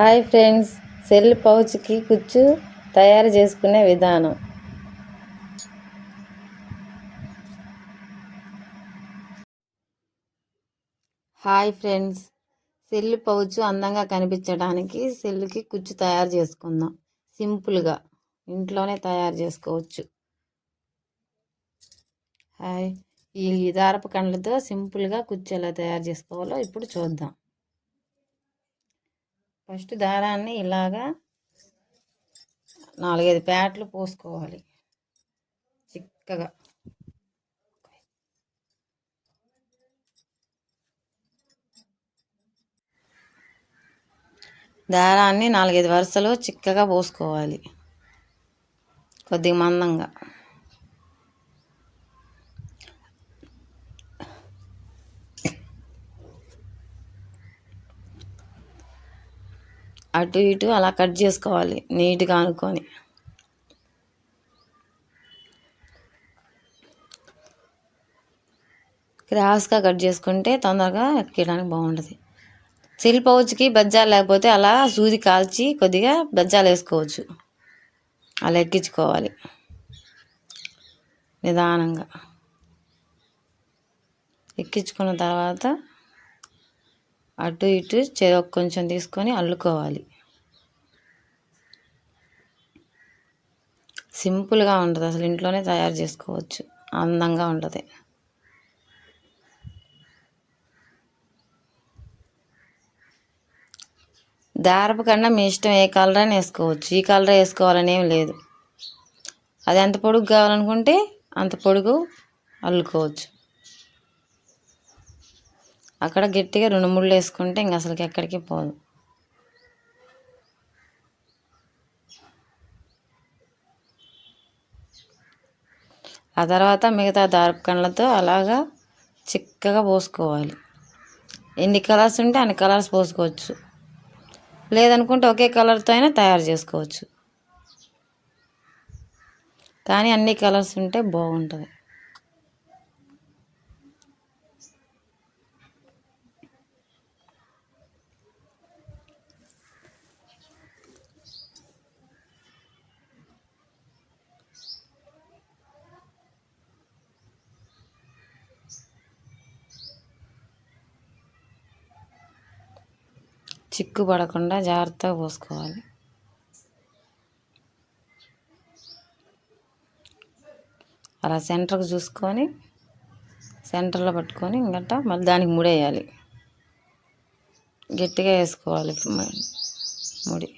Hi friends cell పౌచ్కి కుచ్చు తయారు చేసుకునే విధానం. హాయ్ ఫ్రెండ్స్ సెల్ పౌచ్ అందంగా కనిపించడానికి సెల్కి కుచ్చు తయారు చేసుకుందాం. సింపుల్గా ఇంట్లోనే తయారు చేసుకోవచ్చు. హాయ్ ఈ దారపు కండ్లతో సింపుల్గా కుచ్చు ఎలా తయారు చేసుకోవాలో ఇప్పుడు చూద్దాం. ఫస్ట్ దారాన్ని ఇలాగా నాలుగైదు ప్యాట్లు పోసుకోవాలి. చిక్కగా. దారాన్ని నాలుగైదు వరుసలు చిక్కగా పోసుకోవాలి. కొద్దిగా మందంగా. అటు ఇటు అలా కట్ చేసుకోవాలి నీట్గా అనుకొని. క్రాస్గా కట్ చేసుకుంటే తొందరగా ఎక్కడానికి బాగుంటుంది. సిల్ పౌచ్కి బజ్జాలు లేకపోతే అలా సూది కాల్చి కొద్దిగా బజ్జాలు వేసుకోవచ్చు. అలా ఎక్కించుకోవాలి. నిదానంగా. ఎక్కించుకున్న తర్వాత అటు ఇటు చెరొక కొంచెం తీసుకొని అల్లుకోవాలి. సింపుల్గా ఉంటుంది. అసలు ఇంట్లోనే తయారు చేసుకోవచ్చు. అందంగా ఉంటుంది. దారపు కన్నా మీ ఇష్టం ఏ కలర్ అయినా వేసుకోవచ్చు. ఈ కలర్ వేసుకోవాలని ఏం లేదు. అది ఎంత పొడుగు కావాలనుకుంటే అంత పొడుగు అల్లుకోవచ్చు. అక్కడ గట్టిగా రెండు ముళ్ళు వేసుకుంటే ఇంక అసలుకి ఎక్కడికి పోదు. ఆ తర్వాత మిగతా దారపు అలాగా చిక్కగా పోసుకోవాలి. ఎన్ని కలర్స్ ఉంటే అన్ని కలర్స్ పోసుకోవచ్చు. లేదనుకుంటే ఒకే కలర్తో అయినా తయారు చేసుకోవచ్చు. కానీ అన్ని కలర్స్ ఉంటే బాగుంటుంది. చిక్కు పడకుండా జాగ్రత్తగా పోసుకోవాలి. అలా సెంటర్కి చూసుకొని సెంటర్లో పట్టుకొని ఇంకట మళ్ళీ దానికి ముడేయాలి. గట్టిగా వేసుకోవాలి ముడి.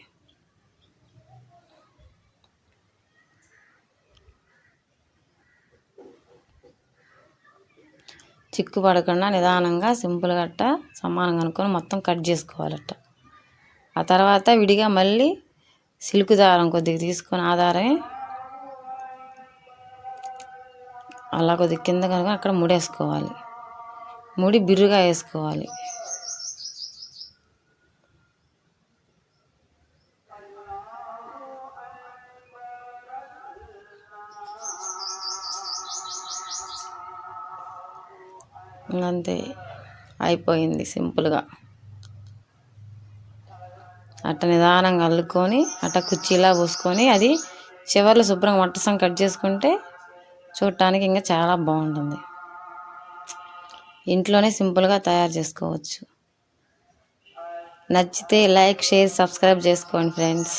చిక్కు పడకుండా నిదానంగా సింపుల్గా గట్ట సమానంగా అనుకొని మొత్తం కట్ చేసుకోవాలట ఆ తర్వాత విడిగా మళ్ళీ సిల్క్ దారం కొద్దిగా తీసుకొని ఆ దారమే అలా కొద్దిగా కింద కనుక అక్కడ ముడేసుకోవాలి. ముడి బిర్రుగా వేసుకోవాలి. అంతే అయిపోయింది సింపుల్గా. అట్ట నిదానంగా అల్లుకొని అట్ట కుర్చీలా పోసుకొని అది చివర్లో శుభ్రంగా మట్టసం కట్ చేసుకుంటే చూడటానికి ఇంకా చాలా బాగుంటుంది. ఇంట్లోనే సింపుల్గా తయారు చేసుకోవచ్చు. నచ్చితే లైక్ షేర్ సబ్స్క్రైబ్ చేసుకోండి ఫ్రెండ్స్.